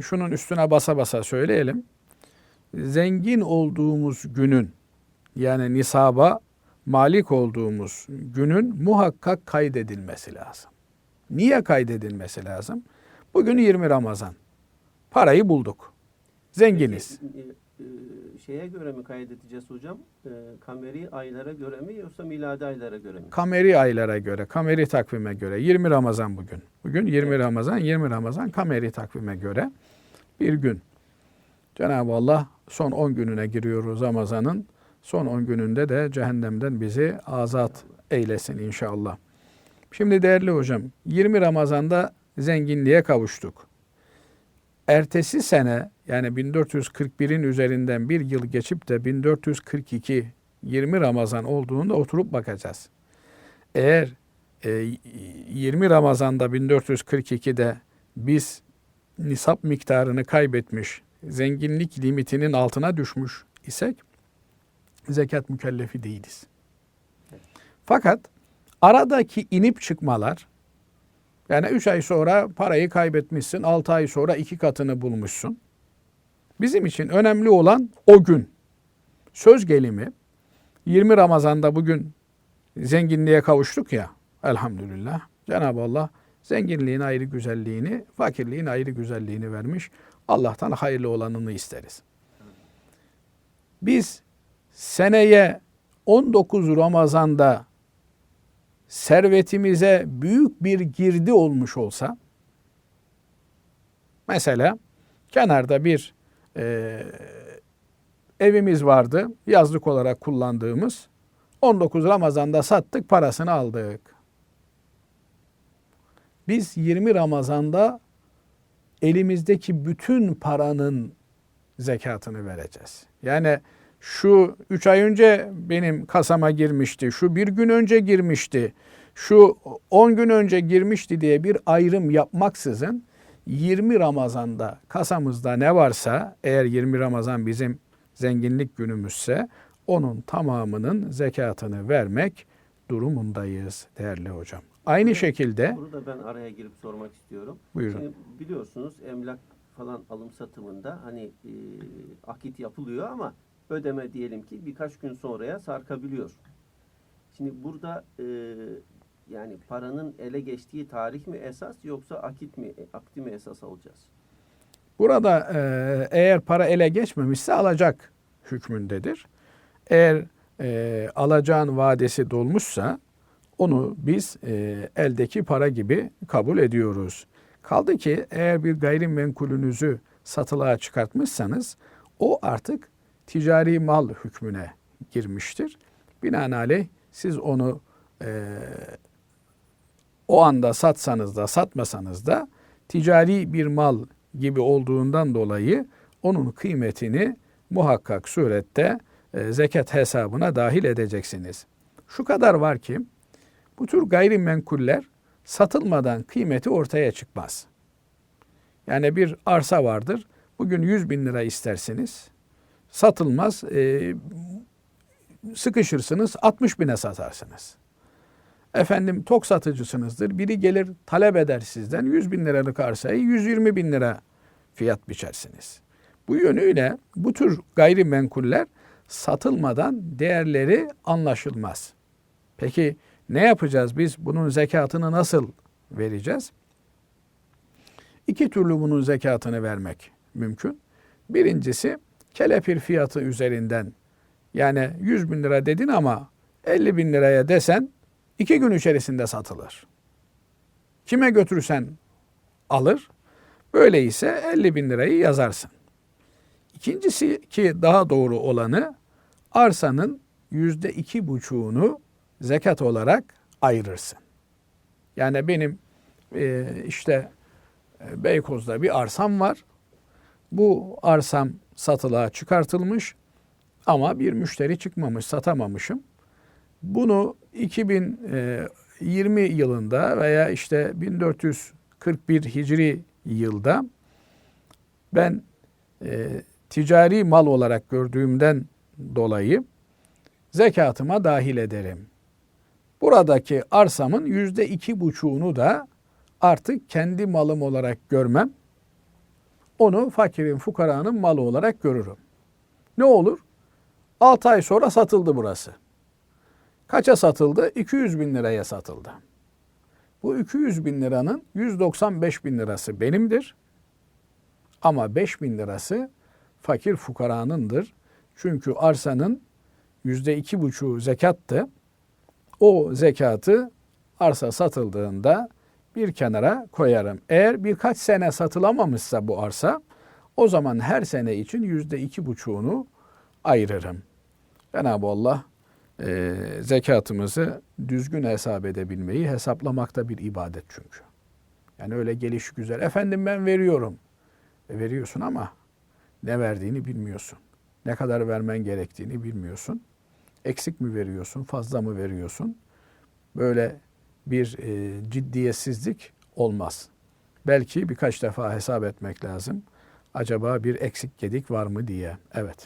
şunun üstüne basa basa söyleyelim. Zengin olduğumuz günün yani nisaba malik olduğumuz günün muhakkak kaydedilmesi lazım. Niye kaydedilmesi lazım? Bugün 20 Ramazan. Parayı bulduk. Zenginiz. Peki, e, e, şeye göre mi kaydedeceğiz hocam? E, kameri aylara göre mi yoksa miladi aylara göre mi? Kameri aylara göre, kameri takvime göre 20 Ramazan bugün. Bugün 20 Ramazan, 20 Ramazan kameri takvime göre bir gün. Cenab-ı Allah son 10 gününe giriyoruz Ramazan'ın. Son 10 gününde de cehennemden bizi azat eylesin inşallah. Şimdi değerli hocam 20 Ramazan'da zenginliğe kavuştuk. Ertesi sene yani 1441'in üzerinden bir yıl geçip de 1442 20 Ramazan olduğunda oturup bakacağız. Eğer e, 20 Ramazan'da 1442'de biz nisap miktarını kaybetmiş, zenginlik limitinin altına düşmüş isek zekat mükellefi değiliz. Fakat aradaki inip çıkmalar yani 3 ay sonra parayı kaybetmişsin, 6 ay sonra iki katını bulmuşsun. Bizim için önemli olan o gün. Söz gelimi 20 Ramazan'da bugün zenginliğe kavuştuk ya elhamdülillah. Cenab-ı Allah zenginliğin ayrı güzelliğini, fakirliğin ayrı güzelliğini vermiş. Allah'tan hayırlı olanını isteriz. Biz seneye 19 Ramazan'da servetimize büyük bir girdi olmuş olsa, mesela kenarda bir e, evimiz vardı, yazlık olarak kullandığımız, 19 Ramazan'da sattık, parasını aldık. Biz 20 Ramazan'da elimizdeki bütün paranın zekatını vereceğiz. Yani şu 3 ay önce benim kasama girmişti, şu bir gün önce girmişti, şu 10 gün önce girmişti diye bir ayrım yapmaksızın 20 Ramazan'da kasamızda ne varsa eğer 20 Ramazan bizim zenginlik günümüzse onun tamamının zekatını vermek durumundayız değerli hocam. Aynı Burada- şekilde Burada ben araya girip sormak istiyorum. Buyurun. Şimdi biliyorsunuz emlak falan alım satımında hani e, akit yapılıyor ama ödeme diyelim ki birkaç gün sonraya sarkabiliyor. Şimdi burada e, yani paranın ele geçtiği tarih mi esas yoksa akit mi akdi mi esas alacağız? Burada e, eğer para ele geçmemişse alacak hükmündedir. Eğer e, alacağın vadesi dolmuşsa onu biz e, eldeki para gibi kabul ediyoruz. Kaldı ki eğer bir gayrimenkulünüzü satılığa çıkartmışsanız o artık ticari mal hükmüne girmiştir. Binaenaleyh siz onu e, o anda satsanız da satmasanız da ticari bir mal gibi olduğundan dolayı onun kıymetini muhakkak surette e, zekat hesabına dahil edeceksiniz. Şu kadar var ki bu tür gayrimenkuller satılmadan kıymeti ortaya çıkmaz. Yani bir arsa vardır. Bugün 100 bin lira istersiniz. Satılmaz. e, sıkışırsınız 60 bine satarsınız. Efendim tok satıcısınızdır. Biri gelir talep eder sizden 100 bin liralık arsayı 120 bin lira fiyat biçersiniz. Bu yönüyle bu tür gayrimenkuller satılmadan değerleri anlaşılmaz. Peki ne yapacağız biz? Bunun zekatını nasıl vereceğiz? İki türlü bunun zekatını vermek mümkün. Birincisi kelepir fiyatı üzerinden yani 100 bin lira dedin ama 50 bin liraya desen iki gün içerisinde satılır. Kime götürürsen alır. Böyle ise 50 bin lirayı yazarsın. İkincisi ki daha doğru olanı arsanın yüzde iki buçuğunu zekat olarak ayırırsın. Yani benim e, işte e, Beykoz'da bir arsam var. Bu arsam satılığa çıkartılmış ama bir müşteri çıkmamış, satamamışım. Bunu 2020 yılında veya işte 1441 Hicri yılda ben e, ticari mal olarak gördüğümden dolayı zekatıma dahil ederim. Buradaki arsamın yüzde iki buçuğunu da artık kendi malım olarak görmem. Onu fakirin fukaranın malı olarak görürüm. Ne olur? 6 ay sonra satıldı burası. Kaça satıldı? 200 bin liraya satıldı. Bu 200 bin liranın 195 bin lirası benimdir. Ama 5 bin lirası fakir fukaranındır. Çünkü arsanın yüzde iki buçuğu zekattı. O zekatı arsa satıldığında bir kenara koyarım. Eğer birkaç sene satılamamışsa bu arsa o zaman her sene için yüzde iki buçuğunu ayırırım. Cenab-ı Allah e, zekatımızı düzgün hesap edebilmeyi hesaplamak da bir ibadet çünkü. Yani öyle geliş güzel. Efendim ben veriyorum. E, veriyorsun ama ne verdiğini bilmiyorsun. Ne kadar vermen gerektiğini bilmiyorsun. Eksik mi veriyorsun, fazla mı veriyorsun? Böyle bir e, ciddiyetsizlik olmaz. Belki birkaç defa hesap etmek lazım. Acaba bir eksik gedik var mı diye. Evet.